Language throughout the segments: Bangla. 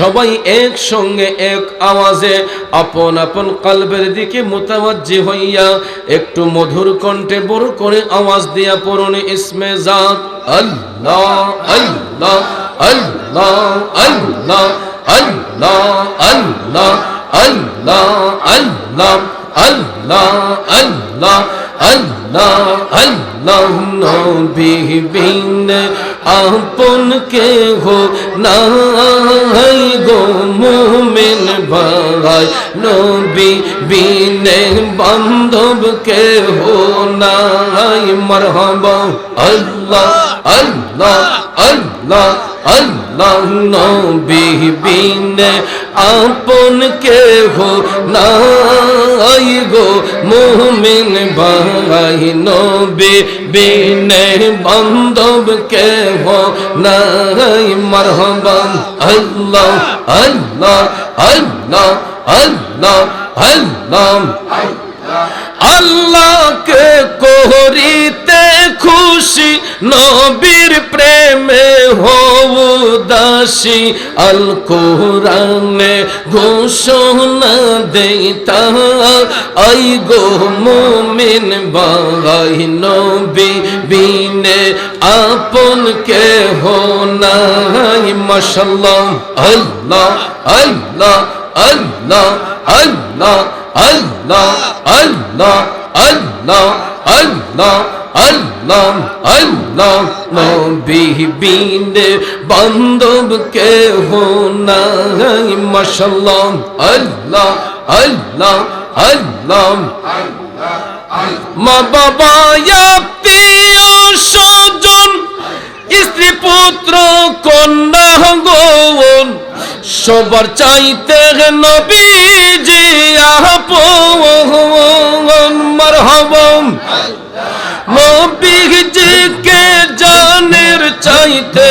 সবাই একসঙ্গে এক আওয়াজে আপন আপন কলবের দিকে মুতাওয়াজ্জি হইয়া একটু মধুর কণ্ঠে বড় করে আওয়াজ দিয়া পড়ুন, ইসমে জাত আল্লাহ আল্লাহ আল্লাহ আল্লাহ আল্লাহ আল্লাহ। আল্লাহ আল্লাহ আল্লাহ আল্লাহ নবী বিন আপন কে হো নাই গো মুমিন ভাই। নবী বিনে বান্ধব কে হো নাই, মরহবা। আল্লাহ আল্লাহ আল্লাহ আল্লাহ নবী বিনে আপন কে হো নাই গো মুমিন ভাই, নবী বিনে বান্ধব কে হো নাই। মরহবা, আল্লাহ আল্লাহ আল্লাহ আল্লাহ আল্লাহ। আল্লাহকে করিতে খুশি, নবীর প্রেমে হও দাসী আল কোরআনে ঘোষণা দেইতা আই গো মুমিন বাই নবী, বিনে আপন কে হো নাই। মাশাল্লাহ আল্লাহ আল্লাহ আল্লাহ আল্লাহ আল্লাহ আল্লাহ। আল্লাহ আল্লাহ আল্লাহ আল্লাহ নবী বান্ধব কে হো নাই মাশাল্লাহ আল্লাহ আল্লাহ আল্লাহ। মা বাবা আত্মীয় স্বজন, স্ত্রী পুত্র, কন্যা গৌন সবার চাইতে নবীজি আপন মারহাবাম। নবীজিকে জানের চাইতে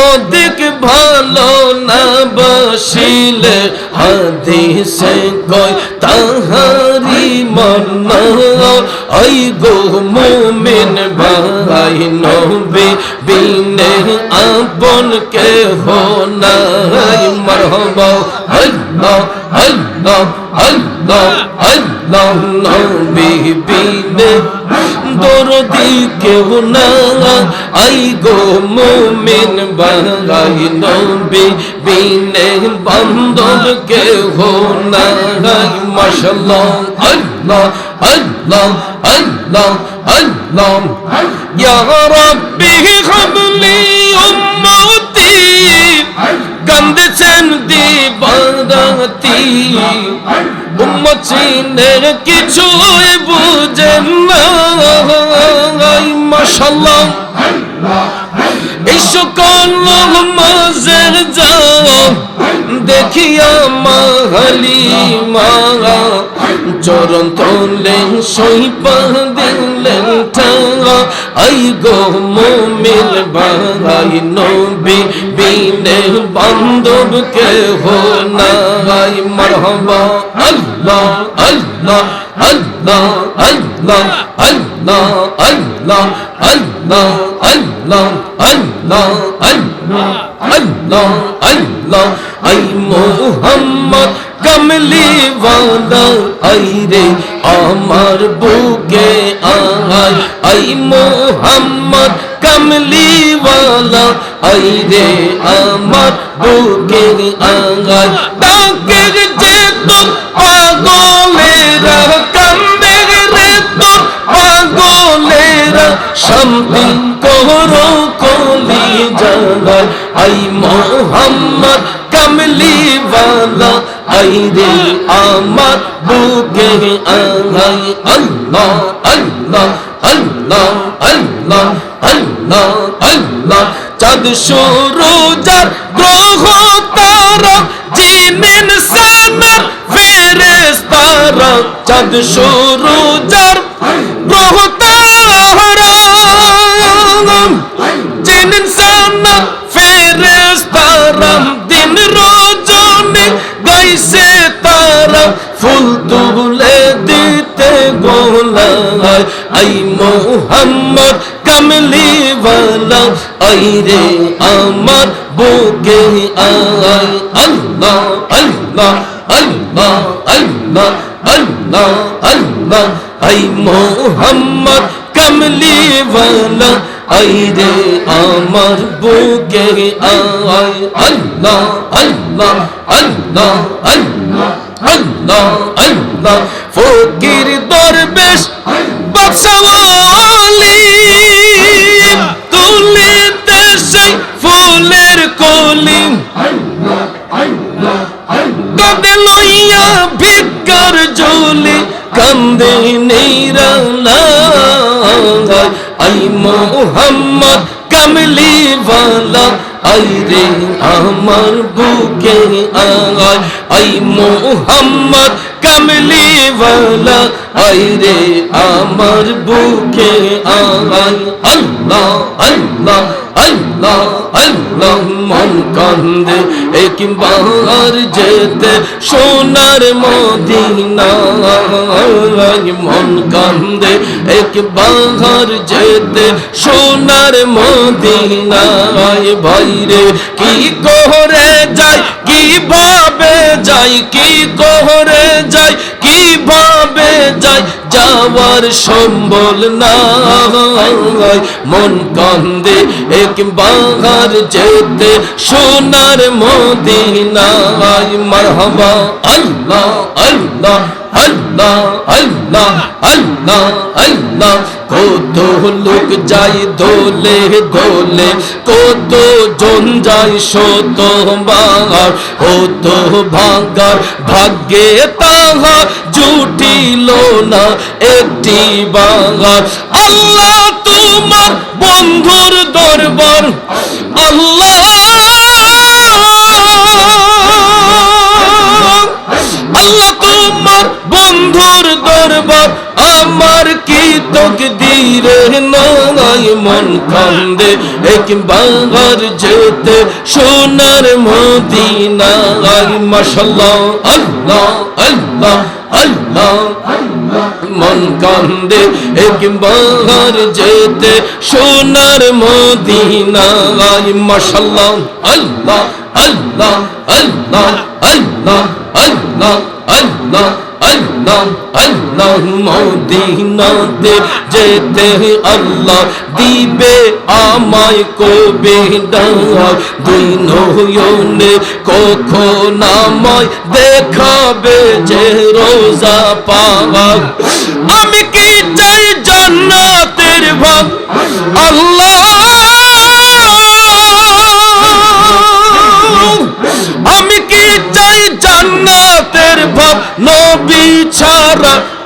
অধিক ভালো না বসিলে হাদিসে কয় তাহারি মন আই গো মুমিন ভাই, নবী বিনে আপন কে হো নাই মরহবা আল্লাহ আল্লাহ আল্লাহ আল্লাহ নবী বিনে দরদি কেউ না আই গো মুমিন বাঙাই নবী বিনে বান্ধব কেউ নাই মাশাল্লাহ আল্লাহ আল্লাহ আল্লাহ আল্লাহ ইয়া রাব্বি হাবলি উম্মতি। কান্দেছেন দিবারাতি উম্মত চিনের কিছু বুঝেন না। মাশাল্লাহ এই সকল মাঝের যাও। দেখিয়া মাহালি মারা চরণ তোলে সইপা দিলেন ঠাঙা আই গো মোমিল বাঙাই নবী, বিনে বান্ধব কে হো নাই। মরহবা, আল্লাহ আল্লাহ। আল্লাহ আল্লাহ আল্লাহ আল্লাহ আল্লাহ আল্লাহ আল্লাহ আল্লাহ আল্লাহ আল্লাহ। আই মোহাম্মদ কমলি ওয়ালা আই রে আমার বুকে আয় আই মোহাম্মদ কমলি ওয়ালা আই রে আমার বুকে আয় তাকে যে তো শান্তি করো কলি জাগায় আই মোহাম্মদ কমলি ওয়ালা আই রে আমার বুকে আই আল্লাহ আল্লাহ আল্লাহ আল্লাহ আল্লাহ আল্লাহ। চাঁদ সূরজার গ্রহ তারা জিনিন সানা ফেরেশতারা। চাঁদ সূরজার গ্রহ গাইছে তারা ফুল তুলে দিন আই মোহাম্মদ কামলি ওয়ালা আই রে আমার বুকে আই আল্লাহ আল্লাহ আল্লাহ আল্লাহ আল্লাহ আল্লাহ, আই মোহাম্মদ কামলি ওয়ালা আই রে আমার বুকে আই আল্লাহ আল্লাহ আল্লাহ আল্লাহ আল্লাহ আল্লাহ। ফকির দরবেশ বাদশাওয়ালি তুলিতে সেই ফুলের কলি। কাঁদে জলি কান্দে নিরালা আই মোহাম্মদ কামলি ওয়ালা, আই রে আমার বুকে আয় আই মোহাম্মদ কামলি ওয়ালা, আই রে আমার বুকে আয় আল্লাহ আল্লাহ আল্লাহ আল্লাহ মন কান্দে। একবার যেতে সোনার মদিনা মন কান্দে। একবার যেতে সোনার মদিনায় ভাইরে কি করে যায়, কীভাবে যাই কি যাই কীভাবে যাই যাওয়ার সম্বল না মন কান্দে একবার যেতে সোনার মদিনায় মারহাবা। আল্লাহ আল্লাহ। আল্লাহ আল্লাহ আল্লাহ আল্লাহ। কত লোক যাই দোলে দোলে, কত জন যাই শত বার কত ভাগার ভাগ্যে তাহা জুটিল না একটি বাগার। আল্লাহ তোমার বন্ধুর দরবার, আল্লাহ বন্ধুর দরবার, আমার কি তোক দিরে নাই মন কান্দে? একবার যেতে সোনার মদিনা মাশাল্লাহ, আল্লাহ আল্লাহ আল্লাহ মন কান্দে একবার যেতে সোনার মদিনা মাশাল্লাহ, আল্লাহ আল্লাহ আল্লাহ আল্লাহ আল্লাহ আল্লাহ। আল্লাহ আল্লাহ মদিনাতে যেতে আল্লাহ দিবে আমায় কবে ডাক দুই নয়নে কখন আমায় দেখাবে যে রোজা পাওয়া। আমি কি চাই জান্নাতের ভাগ? আল্লাহ No. be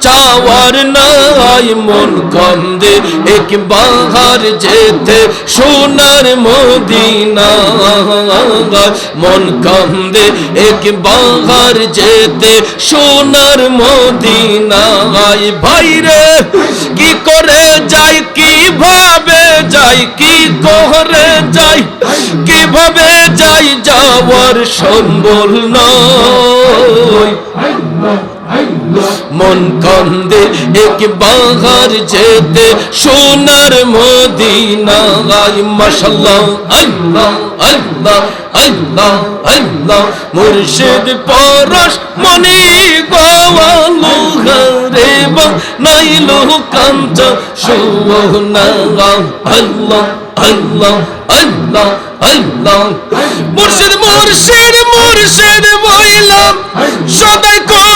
চাওয়ার নাই মন কান্দে একবার যেতে সোনার মদিনা মন কান্দে একবার যেতে সোনার মদিনা ভাইরে কি করে যাই কীভাবে যাই কি করে যাই কীভাবে যাই যাওয়ার সম্বল নয় মন কান্দে একবার যেতে, সোনার মদিনা মাশাল্লাহ আল্লাহ আল্লাহ আল্লাহ আল্লাহ। মুর্শিদ পরশ মনি গোয়ালু ঘরে নাইলু কাঞ্চ সোনা আল্লাহ আল্লাহ আল্লাহ আল্লাহ। মুর্শিদ মুর্শিদ মুর্শিদ বইলাম সদাই করে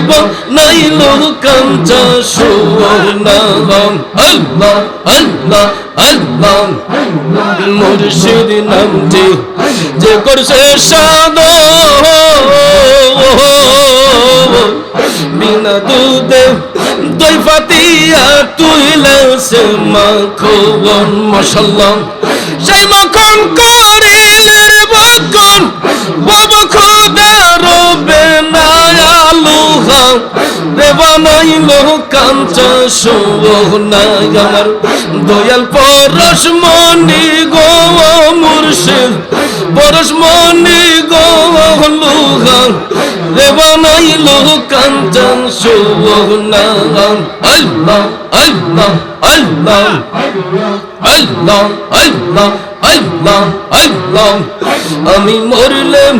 রেবানাইল কাঞ্চা সুবনা আল্লাহ আল্লাহ আল্লাহ। মুর্শিদ নামটি যে করছে সাদ। বিনা দুধে দই ফাতিয়া তুইলেছে মাখন মশাল্লাহ সেই মাখন করিলে বাকন। বাবা খোদা রবে না দয়াল পরশ মনি গো মুর্শিদ মনি আল্লাহ আমি মরলাম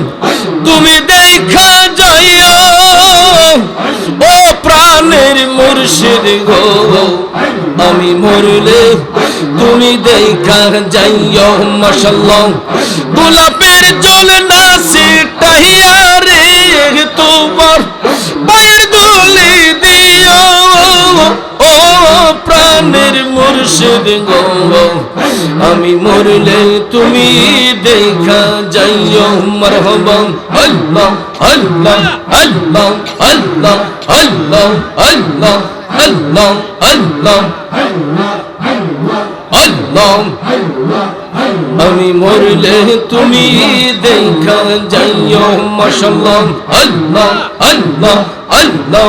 তুমি দেখা যাইও ও প্রাণের মুর্শিদ গো, আমি মরলে তুমি দেখা যাইও মাশাল্লাহ গোলাপের জল না সিটাইয়া রে তোমার বাইর দুলি দিও। ও প্রাণের মুর্শিদ গো আমি মরলে তুমি দেখা যাইও মারহাবা আল্লাহ আল্লাহ আল্লাহ আল্লাহ আল্লাহ আল্লাহ আল্লাহ আল্লাহ আল্লাহ আমি মরলে তুমি দেখা যাইও মাশাল্লাহ আল্লাহ আল্লাহ আল্লাহ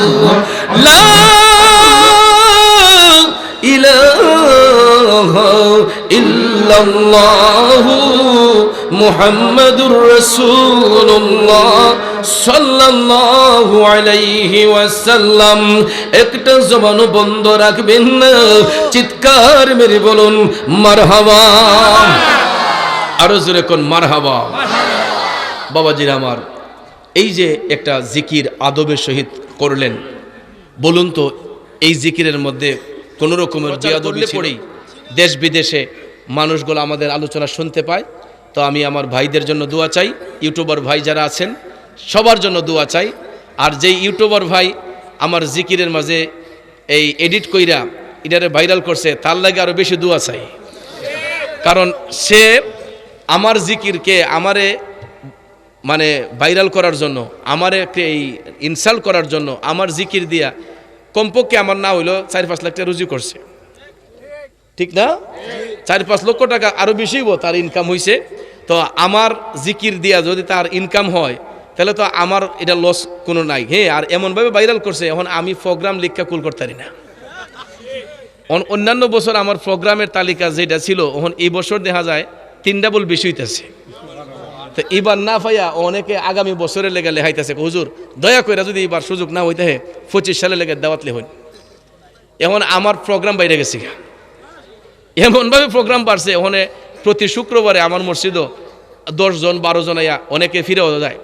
ইল্লাল্লাহু মুহাম্মাদুর রাসূলুল্লাহ সাল্লাল্লাহু আলাইহি ওয়াসাল্লাম। একটা জবান বন্ধ রাখবেন না। চিৎকার মেরে বলুন মারহাবা। আরও জোরে কোন মারহাবা। বাবাজির আমার এই যে একটা জিকির আদবের সহিত করলেন বলুন তো এই জিকিরের মধ্যে কোনো রকমের দেশ বিদেশে মানুষগুলো আমাদের আলোচনা শুনতে পায়। তো আমি আমার ভাইদের জন্য দোয়া চাই। ইউটিউবার ভাই যারা আছেন, সবার জন্য দোয়া চাই। আর যেই ইউটিউবার ভাই আমার জিকিরের মাঝে এই এডিট কইরা এটারে ভাইরাল করছে, তার লাগে আরও বেশি দোয়া চাই। কারণ সে আমার জিকিরকে আমারে মানে ভাইরাল করার জন্য, আমারে এই ইনসাল্ট করার জন্য, আমার জিকির দিয়া কমপক্ষে আমার না হইল চার পাঁচ লাখ টাকা রুজি করছে। ঠিক না? চার পাঁচ লক্ষ টাকা আরও বেশি তার ইনকাম হইছে। তো আমার জিকির দিয়া যদি তার ইনকাম হয়, তাহলে তো আমার এটা লস কোনো নাই। হ্যাঁ আর এমনভাবে ভাইরাল করছে, এখন আমি প্রোগ্রাম লিখা কুল করতে পারি না। অন- অন্যান্য বছর আমার প্রোগ্রামের তালিকা যেটা ছিল, এখন এই বছর দেখা যায় তিন ডাবল বেশি হইতেছে। তো এবার না পাইয়া অনেকে আগামী বছরে লেগে লেহাইতেছে হুজুর, দয়া করে যদি এবার সুযোগ না হইতে পঁচিশ সালে লেগে দাওয়াত লেহন এখন আমার প্রোগ্রাম বাইরে গেছি। এমনভাবে প্রোগ্রাম বাড়ছে, ওখানে প্রতি শুক্রবারে আমার মসজিদও দশজন বারো জন আয়া অনেকে ফিরেও যায়।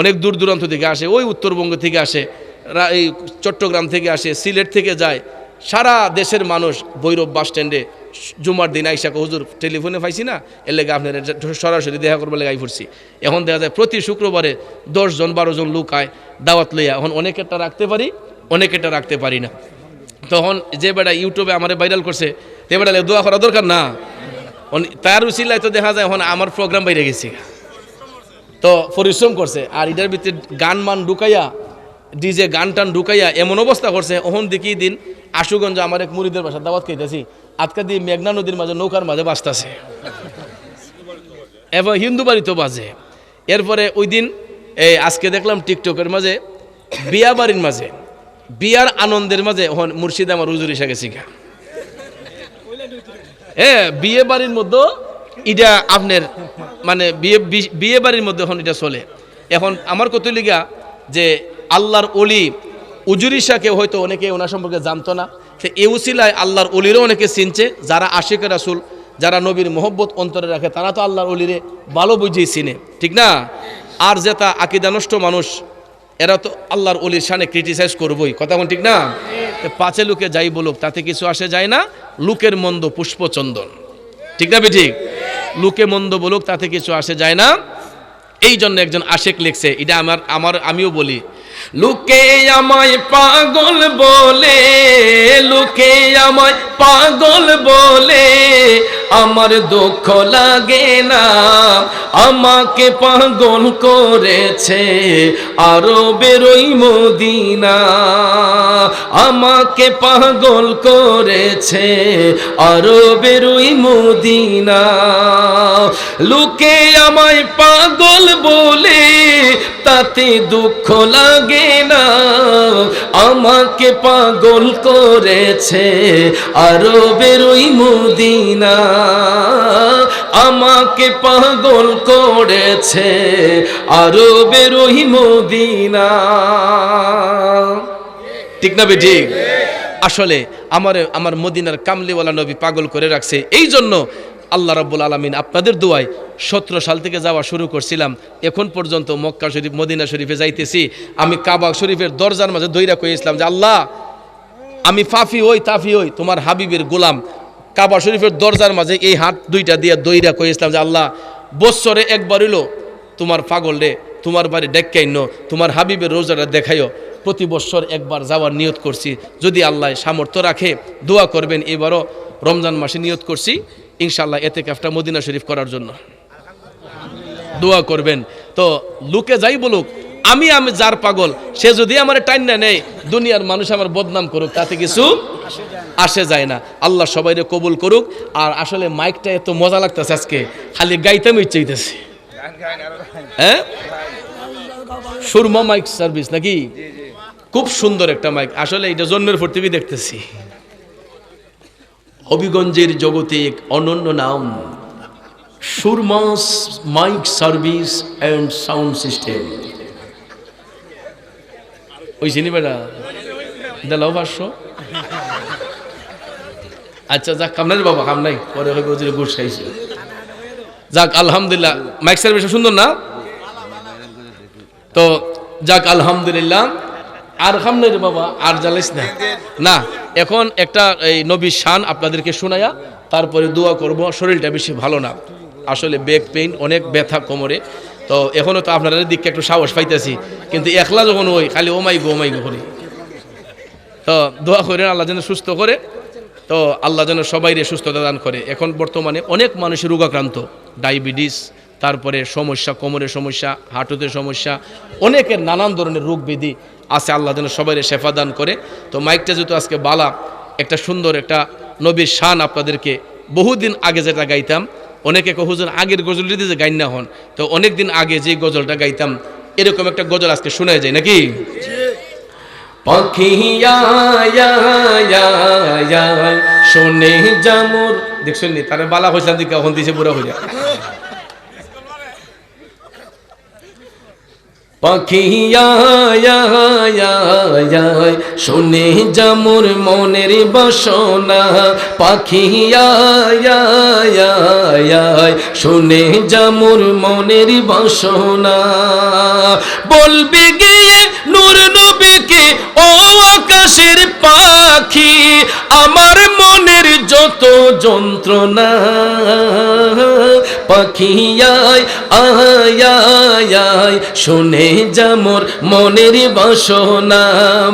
অনেক দূর দূরান্ত থেকে আসে, ওই উত্তরবঙ্গ থেকে আসে এই চট্টগ্রাম থেকে আসে, সিলেট থেকে যায়। সারা দেশের মানুষ ভৈরব বাস স্ট্যান্ডে জুমার দিন আইসা হুজুর, টেলিফোনে পাইছি না? এর লেগে আপনার সরাসরি দেখা করবার লেগে পড়ছি। এখন দেখা যায় প্রতি শুক্রবারে দশজন বারো জন লোক আয় দাওয়াত লইয়া। এখন অনেকেরটা রাখতে পারি, অনেকেরটা রাখতে পারি না। তখন যে বেটা ইউটিউবে আমার ভাইরাল করছে তে দোয়া করা দরকার না। তার উচিল্লায় তো দেখা যায় এখন আমার প্রোগ্রাম বাইরে গেছি। তো পরিশ্রম করছে, আর এটার ভিতরে গান মান ঢুকাইয়া, ডিজে গান টান ঢুকাইয়া এমন অবস্থা করছে ওহন দেখি দিন আশুগঞ্জ আমার এক মুড়িদের বাসা, দাওয়াত খাইতেছি। আজকে দিয়ে মেঘনা নদীর মাঝে, নৌকার মাঝে বাঁচতেছে। এবং হিন্দু বাড়িতেও বাজে। এরপরে ওই দিন, এই আজকে দেখলাম টিকটকের মাঝে, বিয়া বাড়ির মাঝে, বিয়ার আনন্দের মাঝে মুর্শিদ আমার হুজুর এসে গেছি গা। হ্যাঁ বিয়ে বাড়ির মধ্যে এটা আপনার মানে বিয়ে বিয়ে বাড়ির মধ্যে এখন এটা চলে। এখন আমার কত লিগা যে আল্লাহর অলি উজুরিশাকে হয়তো অনেকে ওনার সম্পর্কে জানতো না। সে এ উসিলায় আল্লাহর অলিরও অনেকে চিনছে। যারা আশিক রাসুল, যারা নবীর মোহব্বত অন্তরে রাখে, তারা তো আল্লাহর অলিরে ভালো বুঝেই চিনে। ঠিক না? আর যেটা আকিদা নষ্ট মানুষ, এরা তো আল্লাহর অলির সানে ক্রিটিসাইজ করবই। কথা ঠিক না? তো পাঁচে লোকে যাই বলুক, তাতে কিছু আসে যায় না। লোকের মন্দ পুষ্পচন্দন। ঠিক না ঠিক লোকে মন্দ বলুক, তাতে কিছু আসে যায় না। এই জন্য একজন আশেক লিখছে, এটা আমার আমার, আমিও বলি, লোকে আমায় পাগল বলে, লোকে আমায় পাগল বলে আমার দুঃখ লাগে না। আমাকে পাগল করেছে আরও বেরোই মদিনা। আমাকে পাগল করেছে আরও বেরোই মদিনা। লোকে আমায় পাগল বলে, তাতে দুঃখ লাগে না। আমাকে পাগল করেছে আরও বেরোই মদিনা। আমাকে পাগল করেছে আরও বেরোই মদিনা। ঠিক না বে ঠিক আসলে আমার আমার মদিনার কামলিওয়ালা নবী পাগল করে রাখছে। এই জন্য আল্লাহ রাব্বুল আলমিন আপনাদের দোয়ায় সতেরো সাল থেকে যাওয়া শুরু করছিলাম। এখন পর্যন্ত মক্কা শরীফ, মদিনা শরীফে যাইতেছি। আমি কাবা শরীফের দরজার মাঝে দইরা কইছিলাম যে, আল্লাহ, আমি ফাফি ওই তাফি ওই তোমার হাবিবের গোলাম। কাবা শরীফের দরজার মাঝে এই হাত দুইটা দিয়ে দইরা কইছিলাম যে, আল্লাহ, বৎসরে একবার হইল তোমার পাগল রে, তোমার বাড়ি ডেক্কাইন্য তোমার হাবিবের রোজাটা দেখাইও। প্রতি বৎসর একবার যাওয়ার নিয়ত করছি। যদি আল্লাহ সামর্থ্য রাখে, দোয়া করবেন, এবারও রমজান মাসে নিয়ত করছি। ইনশাল্লাহ এতে ক্যাফটা মদিনা শরীফ করার জন্য। দোয়া করবেন। তো লোকে যাই বলুক আমি আমি যার পাগল, সে যদি আমার টাইম না নেই দুনিয়ার মানুষ আমার বদনাম করুক, তাতে কিছু আসে যায় না। আল্লাহ সবাইরে কবুল করুক। আর আসলে মাইকটা এত মজা লাগতেছে আজকে, খালি গাইতাম ইচ্ছে হইতেছে। হ্যাঁ? সুরমা মাইক সার্ভিস নাকি? খুব সুন্দর একটা মাইক। আসলে এটা জন্মের থেকে দেখতেছি। হবিগঞ্জের জগতে এক অনন্য নাম সুরমাস mike service and sound system. ওই চিনি বেটা দেলাও পাঁচশো আচ্ছা যাক কামনাই বাবা, কাম নাই। পরে ওদের গুড় খাইছে। যাক, আলহামদুলিল্লাহ মাইক সার্ভিস সুন্দর না? তো, যাক, আলহামদুলিল্লাহ। আর খামনাই রে বাবা, আর জ্বালাইস না। না, এখন একটা এই নবী শান আপনাদেরকে শোনায়া, তারপরে দোয়া করব, শরীরটা বেশি ভালো না। আসলে ব্যাক পেইন অনেক ব্যথা কোমরে। তো এখনও তো আপনাদের দিককে একটু সাহস পাইতেছি, কিন্তু একলা যখন ওই খালি ওমাই গো ওমাই গো করি। তো দোয়া করেন, আল্লাহ যেন সুস্থ করে, তো আল্লাহ যেন সবাইরে সুস্থতা দান করে। এখন বর্তমানে অনেক মানুষের রোগাক্রান্ত, ডায়াবেটিস, তারপরে সমস্যা, কোমরের সমস্যা, হাঁটুতে সমস্যা, অনেকের নানান ধরনের রোগ ব্যাধি আছে, আল্লাহ যেন সবাইরে শেফা দান করে। তো মাইকটা যেহেতু আজকে বালা, একটা সুন্দর একটা নবীর শান আপনাদেরকে বহুদিন আগে যেটা গাইতাম অনেকে হুজুর, আগের গজল যদি যে গাইন না হন। তো অনেকদিন আগে যে গজলটা গাইতাম, এরকম একটা গজল আজকে শোনা যায় নাকি? শোনে জামুর। দেখছেন নি? তারা বালা হয়েছিলাম দিকে এখন দিছে বুড়া হয়ে যায় পাখিয়া শুনে জামুর মনের বাসনা। পাখিয়া শুনে জামুর মনের বাসনা। বলবি গিয়ে নূর নবীকে, ও আকাশের পাখি, আমার মনের যত যন্ত্রণা। পাখিয়ায় আয় শুনে যামর মনের বাসনা।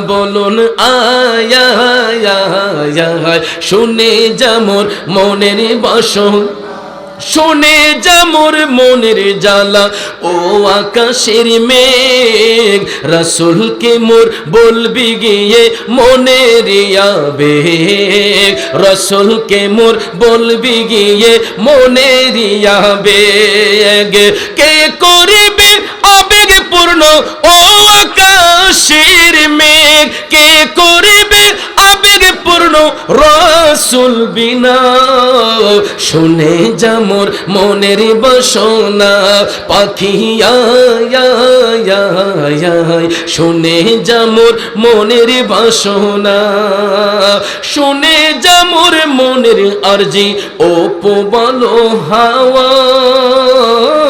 বলুন, আয় শুনে যামর মনের বাসনা। শোনে যামর মনের জ্বালা, ও আকাশের মেঘ। রসুলকে মোর বলবি গিয়ে মনের আবেগ। রসুলকে মোর বলবি গিয়ে মনের আবেগ। কে করিবে আবেগ পূর্ণ ও আকাশের মেঘ? কে করিবে পূর্ণ রসুল বিনা। শুনে যামর মনের বাসনা। পাখি আয়, আয়, আয়, আয়। শুনে যামর মনের বাসনা। শুনে যামর মনের আরজি ও পোবালো হাওয়া।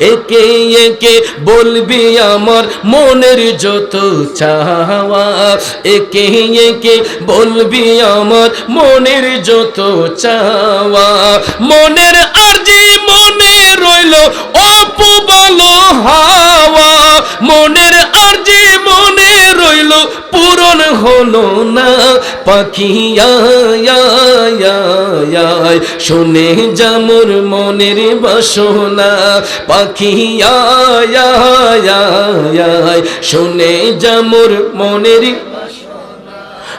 একে একে বলবি আমার মনের যত চাওয়া। একে একে বলবি আমার মনের যত চাওয়া। মনের আরজি মনে রইল অপু বলো হাওয়া। মনের মনে পূরণ হলো না। পাখি আয়, আয়, আয়, আয়। শুনে যামর মনের বাসনা। পাখি আয়, আয়, আয়, আয়। শুনে যামর মনের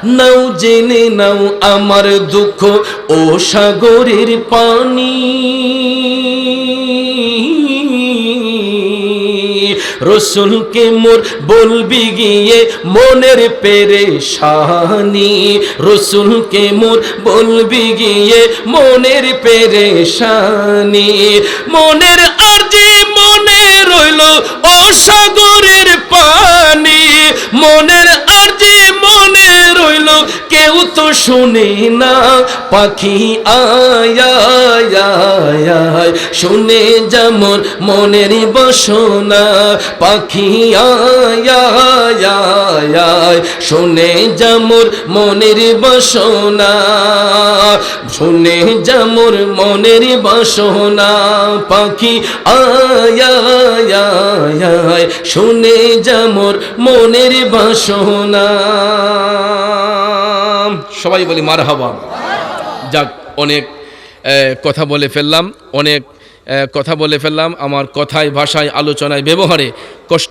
নাও জেনে নাও আমার দুঃখ। ও সাগরের পানি। রসুলকে মোর বলবি গিয়ে মনের পেরে পেরেশানি। রসুলকে মোর বলবি গিয়ে মনের পেরে পেরেশানি। মনের আরজি মনে রইল অসাগরের পানি। মনের আরজি তো শুনে না, পাখি আয়। শুনে যেমন মনের বসনা, পাখি আয়। শুনে যেমন মনের বসনা, শুনে যেমন মনের বাসনা, পাখি আয়। শুনে যেমন মনের বাসনা সবাই বলি মার হাবা যাক, অনেক কথা বলে ফেললাম, অনেক কথা বলে ফেললাম, আমার কথায়, ভাষায়, আলোচনায়, ব্যবহারে কষ্ট